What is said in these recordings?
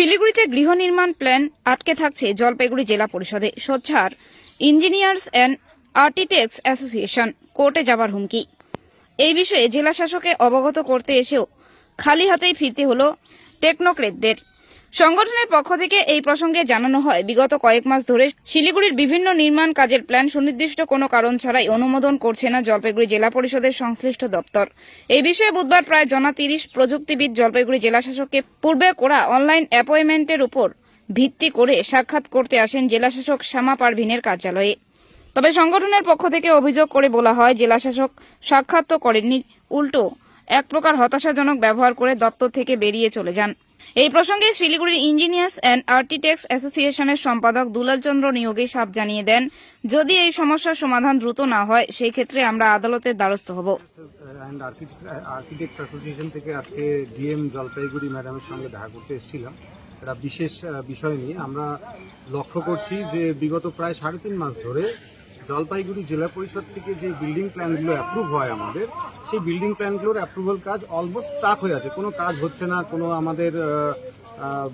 শিলিগুড়িতে গৃহ নির্মাণ প্ল্যান আটকে থাকছে জলপাইগুড়ি জেলা পরিষদে। সোচ্ছার ইঞ্জিনিয়ার্স অ্যান্ড আর্টিটেক্স অ্যাসোসিয়েশন কোর্টে যাবার হুমকি। এই বিষয়ে জেলা শাসকে অবগত করতে এসেও খালি হাতেই ফিরতে হল টেকনোক্রেটদের। সংগঠনের পক্ষ থেকে এই প্রসঙ্গে জানানো হয়, বিগত কয়েক মাস ধরে শিলিগুড়ির বিভিন্ন নির্মাণ কাজের প্ল্যান সুনির্দিষ্ট কোনো কারণ ছাড়াই অনুমোদন করছে না জলপাইগুড়ি জেলা পরিষদের সংশ্লিষ্ট দপ্তর। এই বিষয়ে বুধবার প্রায় জনা তিরিশ প্রযুক্তিবিদ জলপাইগুড়ি জেলা শাসককে পূর্বে করা অনলাইন অ্যাপয়েন্টমেন্টের উপর ভিত্তি করে সাক্ষাৎ করতে আসেন জেলা শাসক শ্যামা পারভিনের কার্যালয়ে। তবে সংগঠনের পক্ষ থেকে অভিযোগ করে বলা হয়, জেলা শাসক সাক্ষাৎ তো করেননি, উল্টো এক প্রকার হতাশাজনক ব্যবহার করে দপ্তর থেকে বেরিয়ে চলে যান। এই প্রসঙ্গে শিলিগুড়ির ইঞ্জিনিয়ার্স অ্যান্ড আর্কিটেক্টস অ্যাসোসিয়েশনের সম্পাদক দুলাল চন্দ্র নিয়োগী সাপ জানিয়ে দেন, যদি এই সমস্যার সমাধান দ্রুত না হয়, সেই ক্ষেত্রে আমরা আদালতের দ্বারস্থ হব। থেকে আজকে ডিএম জলপাইগুড়ি ম্যাডামের সঙ্গে দেখা করতে এসেছিলাম। একটা বিশেষ বিষয় নিয়ে আমরা লক্ষ্য করছি যে বিগত প্রায় সাড়ে তিন মাস ধরে জলপাইগুড়ি জেলা পরিষদ থেকে যে বিল্ডিং প্ল্যানগুলো অ্যাপ্রুভ হয় আমাদের সেই বিল্ডিং প্ল্যানগুলোর অ্যাপ্রুভাল কাজ অলমোস্ট স্টাক হয়ে আছে। কোনো কাজ হচ্ছে না কোনো আমাদের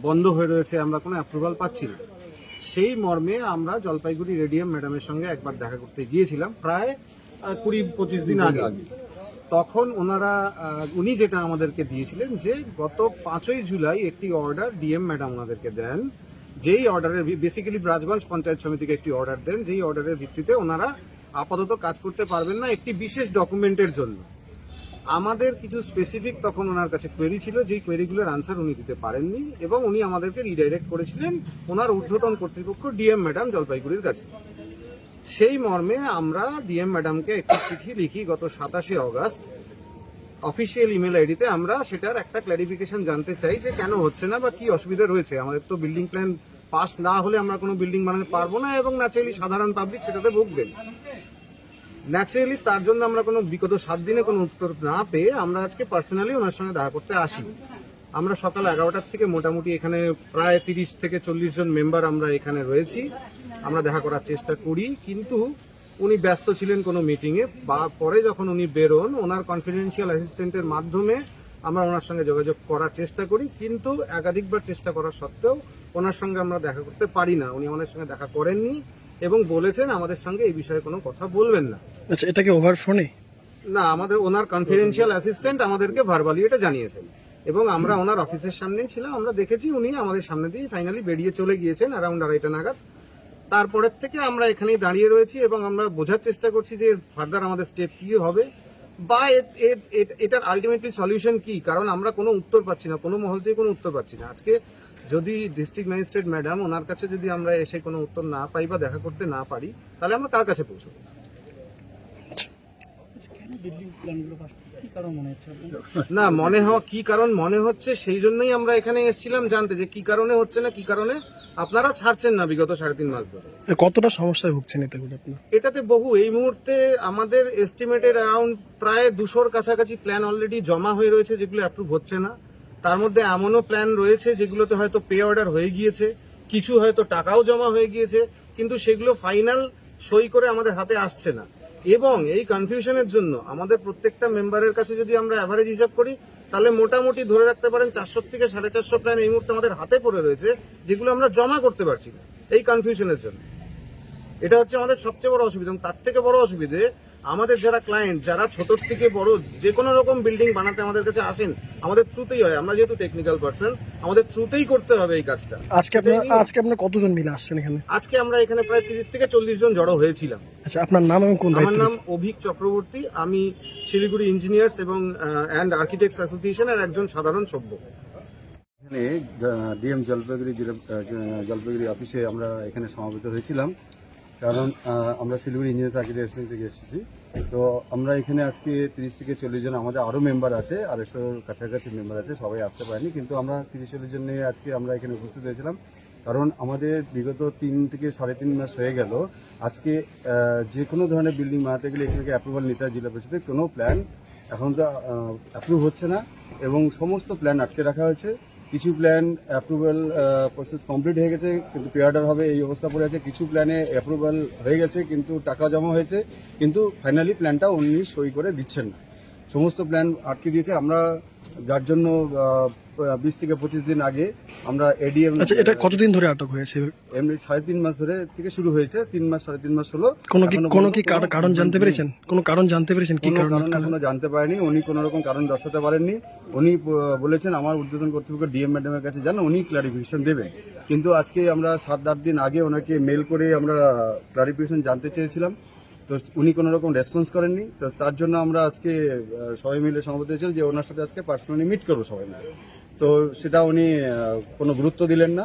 বন্ধ হয়ে রয়েছে আমরা কোনো অ্যাপ্রুভাল পাচ্ছি না। সেই মর্মে আমরা জলপাইগুড়ি রেডিয়াম ম্যাডামের সঙ্গে একবার দেখা করতে গিয়েছিলাম প্রায় কুড়ি পঁচিশ দিন আগে। তখন ওনারা উনি যেটা আমাদেরকে দিয়েছিলেন যে গত পাঁচই জুলাই একটি অর্ডার ডিএম ম্যাডাম ওনাদেরকে দেন। যেই অর্ডারের বেসিক্যালি ব্রাজগঞ্জ পঞ্চায়েত সমিতিকে একটি অর্ডার দেন, যেই অর্ডারের ভিত্তিতে ওনারা আপাতত কাজ করতে পারবেন না একটি বিশেষ ডকুমেন্টের জন্য। আমাদের কিছু স্পেসিফিক তখন ওনার কাছে কোয়েরি ছিল, যেই কোয়েরিগুলোর আনসার উনি দিতে পারেননি এবং উনি আমাদেরকে রিডাইরেক্ট করেছিলেন ওনার ঊর্ধ্বতন কর্তৃপক্ষ ডিএম ম্যাডাম জলপাইগুড়ির কাছে। সেই মর্মে আমরা ডিএম ম্যাডামকে একটি চিঠি লিখি গত সাতাশে অগস্ট অফিসিয়াল ইমেল আইডিতে আমরা সেটার একটা ক্ল্যারিফিকেশন জানতে চাই যে কেন হচ্ছে না বা কি অসুবিধা রয়েছে। আমাদের তো বিল্ডিং প্ল্যান পাস না হলে আমরা কোনো বিল্ডিং বানাতে পারব না এবং ন্যাচারালি সাধারণ পাবলিক সেটাতে ভুগবেন। ন্যাচারালি তার জন্য আমরা কোনো বিগত সাত দিনে কোনো উত্তর না পেয়ে আমরা আজকে পার্সোনালি ওনার সঙ্গে দেখা করতে আসি আমরা সকাল এগারোটার থেকে মোটামুটি এখানে প্রায় তিরিশ থেকে চল্লিশ জন মেম্বার আমরা এখানে রয়েছি। আমরা দেখা করার চেষ্টা করি। কিন্তু উনি ব্যস্ত ছিলেন কোনো মিটিংয়ে বা পরে যখন উনি বেরোন ওনার কনফিডেন্সিয়াল অ্যাসিস্ট্যান্টের মাধ্যমে আমরা ওনার সঙ্গে যোগাযোগ করার চেষ্টা করি। কিন্তু একাধিকবার চেষ্টা করার সত্ত্বেও ওনার সঙ্গে আমরা দেখা করতে পারি না। উনি আমাদের সঙ্গে দেখা করেননি এবং বলেছেন আমাদের সঙ্গে এই বিষয়ে কোনো কথা বলবেন না। আচ্ছা এটা কি ওভার ফোনে না আমাদের ওনার কনফিডেন্সিয়াল অ্যাসিস্ট্যান্ট আমাদেরকে ভার্বালি এটা জানিয়েছেন। এবং আমরা ওনার অফিসের সামনেই ছিলাম আমরা দেখেছি উনি আমাদের সামনে দিয়ে ফাইনালি বেরিয়ে চলে গিয়েছেন অ্যারাউন্ড আড়াইটা নাগাদ। তারপরের থেকে আমরা এখানেই দাঁড়িয়ে রয়েছি এবং আমরা বোঝার চেষ্টা করছি যে ফার্দার আমাদের স্টেপ কি হবে বা এটার আলটিমেটলি সলিউশন কি? কারণ আমরা কোনো উত্তর পাচ্ছি না, কোনো মহল থেকে কোনো উত্তর পাচ্ছি না। আজকে যদি ডিস্ট্রিক্ট ম্যাজিস্ট্রেট ম্যাডাম ওনার কাছে যদি আমরা এসে কোনো উত্তর না পাই বা দেখা করতে না পারি, তাহলে আমরা কার কাছে পৌঁছবো? না মনে হওয়া কি কারণ মনে হচ্ছে সেই জন্যই আমরা এখানে এসেছিলাম জানতে যে কি কারণে হচ্ছে না কি কারণে আপনারা ছাড়ছেন না বিগত সাড়ে তিন মাস ধরে। কতটা সমস্যায় ভুগছেন এতে এটাতে বহু এই মুহূর্তে আমাদের এস্টিমেটেড অ্যারাউন্ড প্রায় দুশোর কাছাকাছি প্ল্যান অলরেডি জমা হয়ে রয়েছে যেগুলো অ্যাপ্রুভ হচ্ছে না। তার মধ্যে এমনও প্ল্যান রয়েছে যেগুলোতে হয়তো পে অর্ডার হয়ে গিয়েছে কিছু হয়তো টাকাও জমা হয়ে গিয়েছে কিন্তু সেগুলো ফাইনাল সই করে আমাদের হাতে আসছে না। এবং এই কনফিউশনের জন্য আমাদের প্রত্যেকটা মেম্বারের কাছে যদি আমরা অ্যাভারেজ হিসাব করি, তাহলে মোটামুটি ধরে রাখতে পারেন চারশো থেকে সাড়ে চারশো প্ল্যান এই মুহূর্তে আমাদের হাতে পড়ে রয়েছে, যেগুলো আমরা জমা করতে পারছি না, এই কনফিউশনের জন্য। এটা হচ্ছে আমাদের সবচেয়ে বড় অসুবিধা এবং তার থেকে বড় অসুবিধে আমাদের যারা ক্লায়েন্ট যারা ছোট থেকে বড় যে কোনো রকম বিল্ডিং বানাতে আমাদের কাছে আসেন আমাদের থ্রুতেই হয়। আমরা যেহেতু টেকনিক্যাল পার্সন আমাদের থ্রুতেই করতে হবে এই কাজটা। আজকে আপনার আজকে আপনার কতজন মিলে আসছেন এখানে? আজকে আমরা এখানে প্রায় তিরিশ থেকে চল্লিশ জন জড়ো হয়েছিলাম। আচ্ছা আপনার নাম এবং কোন আমার নাম অভিক চক্রবর্তী। আমি শিলিগুড়ি ইঞ্জিনিয়ার্স এবং অ্যান্ড আর্কিটেক্টস অ্যাসোসিয়েশনের একজন সাধারণ সভ্য। এখানে ডিএম জলপাইগুড়ি জেলা- জলপাইগুড়ি অফিসে আমরা এখানে সমাবেত হয়েছিলাম। কারণ আমরা শিলিগুড়ি ইঞ্জিনিয়ার্স আর্কিটেকচার থেকে এসেছি। তো আমরা এখানে আজকে তিরিশ থেকে চল্লিশ জন, আমাদের আরও মেম্বার আছে, আড়াইশোর কাছাকাছি মেম্বার আছে, সবাই আসতে পারেনি, কিন্তু আমরা তিরিশ চল্লিশ জন নিয়ে আজকে আমরা এখানে উপস্থিত হয়েছিলাম। কারণ আমাদের বিগত তিন থেকে সাড়ে তিন মাস হয়ে গেল, আজকে যে কোনো ধরনের বিল্ডিং বানাতে গেলে এখানে অ্যাপ্রুভাল নিতে হয় জেলা পরিষদের, কোনো প্ল্যান এখন তো অ্যাপ্রুভ হচ্ছে না এবং সমস্ত প্ল্যান আটকে রাখা হয়েছে। কিছু প্ল্যান অ্যাপ্রুভাল প্রসেস কমপ্লিট হয়ে গেছে, কিন্তু পে অর্ডার হবে, এই অবস্থা পড়ে আছে। কিছু প্ল্যানে অ্যাপ্রুভাল হয়ে গেছে, কিন্তু টাকা জমা হয়েছে, কিন্তু ফাইনালি প্ল্যানটা উনি সই করে দিচ্ছেন না। সমস্ত প্ল্যান আটকে দিয়েছে। আমরা যার জন্য বিশ থেকে পঁচিশ দিন আগে আমরা এডিএম আচ্ছা এটা কতদিন ধরে আটক হয়েছে? এমনি সাড়ে তিন মাস ধরে থেকে শুরু হয়েছে তিন মাস সাড়ে তিন মাস হলো। কোনো কি কোনো কি কার- কারণ জানতে পেরেছেন? কোনো কারণ জানতে পেরেছেন কি কারণ? এখনও জানতে পারেনি। উনি কোনো রকম কারণ দর্শাতে পারেননি। উনি বলেছেন আমার উদ্বোধন কর্তৃপক্ষ ডিএম ম্যাডামের কাছে জানো উনি ক্লারিফিকেশন দেবেন। কিন্তু আজকে আমরা সাত আট দিন আগে ওনাকে মেল করে আমরা ক্লারিফিকেশন জানতে চেয়েছিলাম। তো উনি কোনো রকম রেসপন্স করেননি। তো তার জন্য আমরা আজকে সবাই মিলে সমবেত হয়েছিল যে ওনার সাথে আজকে পার্সোনালি মিট করব সবাই মিলে। তো সেটা উনি কোনো গুরুত্ব দিলেন না।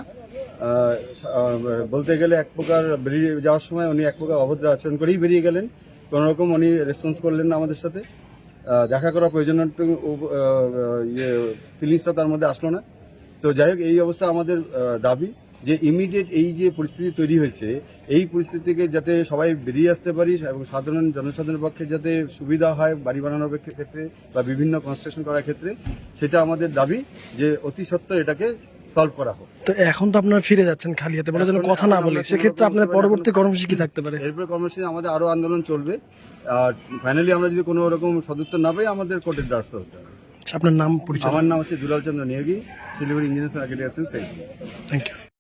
বলতে গেলে এক প্রকার বেরিয়ে যাওয়ার সময় উনি এক প্রকার অভদ্র আচরণ করেই বেরিয়ে গেলেন। কোনো রকম উনি রেসপন্স করলেন না আমাদের সাথে। দেখা করার প্রয়োজন ইয়ে ফিলিংসটা তার মধ্যে আসলো না। তো যাই হোক, এই অবস্থা আমাদের দাবি। যে ইমিডিয়েট এই যে পরিস্থিতি তৈরি হয়েছে এই পরিস্থিতি থেকে যাতে সবাই বেরিয়ে আসতে পারি এবং সাধারণ জনসাধারণের পক্ষে যাতে সুবিধা হয় বাড়ি বানানোর ক্ষে- ক্ষেত্রে বা বিভিন্ন কনস্ট্রাকশন করার ক্ষেত্রে সেটা আমাদের দাবি যে অতি সত্বর এটাকে সলভ করা হোক। তো এখন তো আপনারা ফিরে যাচ্ছেন খালি হাতে বলে যেন কথা না বলে। সেক্ষেত্রে আপনাদের পরবর্তী কর্মসূচি কি থাকতে পারে? এরপরে কর্মসূচি আমাদের আরও আন্দোলন চলবে। আর ফাইনালি আমরা যদি কোনো রকম সদুত্তর না পাই আমাদের কোর্টের দ্বারস্থ হতে হবে। আচ্ছা, আপনার নাম পরিচয়? আমার নাম হচ্ছে দুলাল চন্দ্র নিয়োগী শিলিগুড়ি ইঞ্জিনিয়ার্স আর্কিটেক্ট সেই থ্যাংক ইউ